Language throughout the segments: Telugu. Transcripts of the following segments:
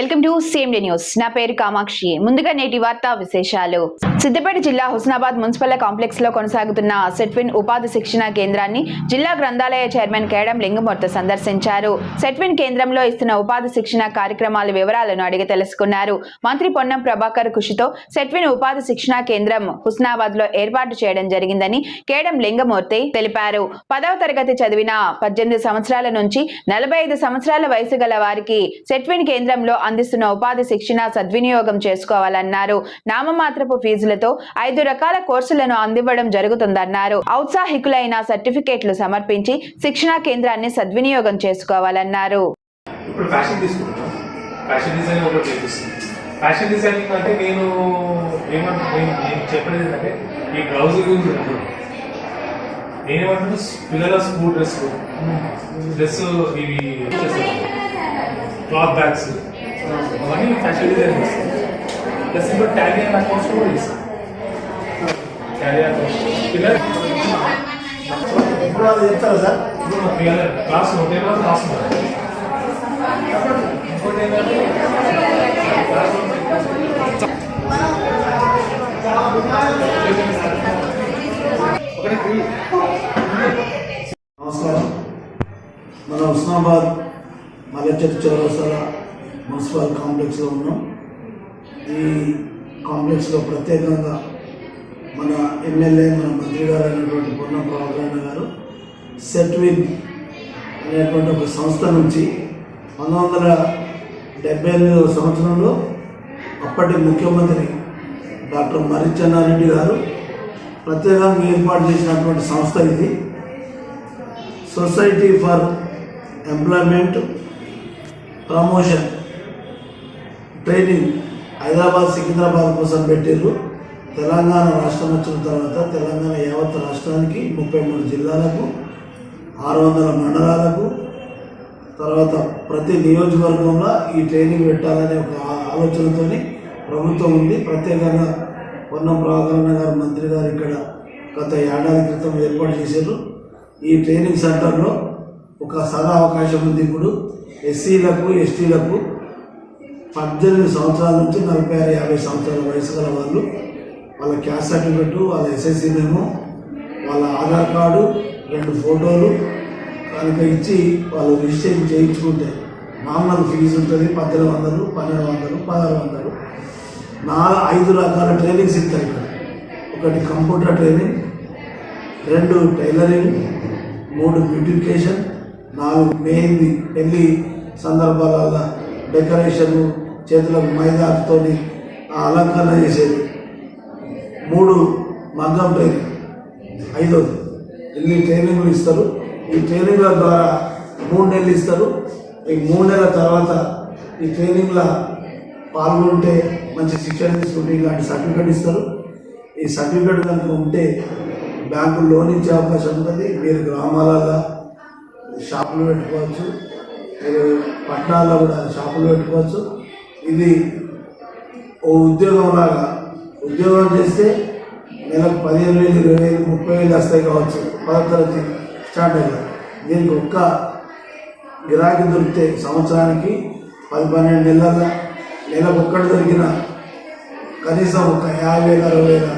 Welcome to same day news. నా పేరు కామాక్షి. ముందుగా నేటి వార్తా విశేషాలు. సిద్దిపేట జిల్లా హుస్నాబాద్ మున్సిపల్ కాంప్లెక్స్లో కొనసాగుతున్న సెట్విన్ ఉపాధి శిక్షణ కేంద్రాన్ని జిల్లా గ్రంథాలయ చైర్మన్ కేడం లింగమూర్తి సందర్శించారు. సెట్విన్ కేంద్రంలో ఇస్తున్న ఉపాధి శిక్షణ కార్యక్రమాల వివరాలను అడిగి తెలుసుకున్నారు. మంత్రి పొన్నం ప్రభాకర్ కృషితో సెట్విన్ ఉపాధి శిక్షణ కేంద్రం హుస్నాబాద్లో ఏర్పాటు చేయడం జరిగిందని కేడం లింగమూర్తి తెలిపారు. పదవ తరగతి చదివిన పద్దెనిమిది సంవత్సరాల నుంచి నలభై ఐదు సంవత్సరాల వయసు గల వారికి సెట్విన్ కేంద్రంలో అందిస్తున్న ఉపాధి శిక్షణ సద్వినియోగం చేసుకోవాలన్నారు. నామమాత్రపు ఫీజులతో ఐదు రకాల కోర్సులను అందివ్వడం జరుగుతుందన్నారు. ఔత్సాహికులైన సర్టిఫికేట్లు సమర్పించి శిక్షణా కేంద్రాన్ని సద్వినియోగం చేసుకోవాలన్నారు. ఇప్పుడు ఫ్యాషన్ ఫ్యాషన్ డిజైన్ ఒకటి ఫ్యాషన్ డిజైనింగ్ అంటే నేను ఏమంటున్నాను నేను చెప్పేది ఏంటంటే ఈ బ్లౌజ్ గురించి ఉంటుంది నేనేమంటున్నా పిల్లల స్కూల్ డ్రెస్ డ్రెస్ ఇవి క్లాత్ బ్యాగ్స్. అవన్నీ ఫ్యాషన్ డిజైన్ చేస్తాను ప్లస్ ఇప్పుడు ట్యాలీ అనే కోర్స్ కూడా ఇస్తాను ట్యాలీ అనే కోర్స్ పిల్లలు ఇప్పుడు వాళ్ళు చెప్తారా సార్? ఇప్పుడు పిల్లల క్లాస్ ఉంటే క్లాస్ ఉన్నారు ఇంకోటి ఏంటంటే నమస్కారం. మన హుస్నాబాద్ మల్లచెట్టు చౌరస్తాల మున్సిపల్ కాంప్లెక్స్లో ఉన్నాం. ఈ కాంప్లెక్స్లో ప్రత్యేకంగా మన ఎమ్మెల్యే మన మంత్రి గారు అయినటువంటి పొన్నం ప్రభాకరణ గారు సెట్విన్ అనేటువంటి ఒక సంస్థ నుంచి పంతొమ్మిది వందల డెబ్బై ఎనిమిదవ సంవత్సరంలో అప్పటి ముఖ్యమంత్రి డాక్టర్ మర్రి చెన్నారెడ్డి గారు ప్రత్యేకంగా ఏర్పాటు చేసినటువంటి సంస్థ ఇది. Society for employment promotion training Hyderabad Secunderabad కోసం పెట్టారు తెలంగాణ రాష్ట్రం వచ్చిన తర్వాత తెలంగాణ యావత్ రాష్ట్రానికి ముప్పై మూడు జిల్లాలకు ఆరు వందల మండలాలకు తర్వాత ప్రతి నియోజకవర్గంలో ఈ ట్రైనింగ్ పెట్టాలనే ఒక ఆలోచనతో ప్రభుత్వం ఉంది. ప్రత్యేకంగా పొన్నం ప్రభాకరణ గారు మంత్రి గారు ఇక్కడ గత ఏడాది క్రితం ఏర్పాటు చేశారు ఈ ట్రైనింగ్ సెంటర్లో ఒక సదా అవకాశం ఉంది ఇప్పుడు. ఎస్సీలకు ఎస్టీలకు పద్దెనిమిది సంవత్సరాల నుంచి నలభై ఆరు యాభై సంవత్సరాల వయసు గల వాళ్ళు వాళ్ళ క్యాస్ట్ సర్టిఫికెట్ వాళ్ళ ఎస్ఎస్సి మేము వాళ్ళ ఆధార్ కార్డు రెండు ఫోటోలు కనుక ఇచ్చి వాళ్ళు రిజిస్ట్రేషన్ చేయించుకుంటే నామినల్ ఫీజు ఉంటుంది పద్దెనిమిది వందలు పన్నెండు వందలు పదహారు వందలు. నాలుగు ఐదు రకాల ట్రైనింగ్స్ ఇస్తారు ఇక్కడ. ఒకటి కంప్యూటర్ ట్రైనింగ్ రెండు టైలరింగ్ మూడు బ్యూటిఫికేషన్ నాలుగు మెహందీ పెళ్ళి సందర్భాలలో డెకరేషన్ చేతుల మైదాతోని ఆ అలంకరణ చేసేది. మూడు మగ్గం ట్రైనింగ్ ఐదోది ఇన్ని ట్రైనింగ్లు ఇస్తారు? ఈ ట్రైనింగ్ల ద్వారా మూడు నెలలు ఇస్తారు. ఈ మూడు నెలల తర్వాత ఈ ట్రైనింగ్ల పాల్గొంటే మంచి శిక్షణ తీసుకుంటే ఇలాంటి సర్టిఫికేట్ ఇస్తారు. ఈ సర్టిఫికేట్ కనుక ఉంటే బ్యాంకు లోన్ ఇచ్చే అవకాశం ఉంటుంది మీరు గ్రామాలలో షాపులు పెట్టుకోవచ్చు. మీరు పట్టణాల్లో కూడా షాపులు పెట్టుకోవచ్చు. ఇది ఓ ఉద్యోగం లాగా ఉద్యోగం చేస్తే నెలకు పదిహేను వేలు ఇరవై వేలు ముప్పై వేలు వస్తాయి కావచ్చు. పదో తరగతి స్టార్ట్ అయ్యారు దీనికి ఒక్క గిరాకీ దొరికితే సంవత్సరానికి పది పన్నెండు నెలల నెలకు ఒక్కటి దొరికిన కనీసం ఒక యాభై వేల అరవై వేల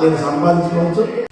మీరు సంపాదించుకోవచ్చు.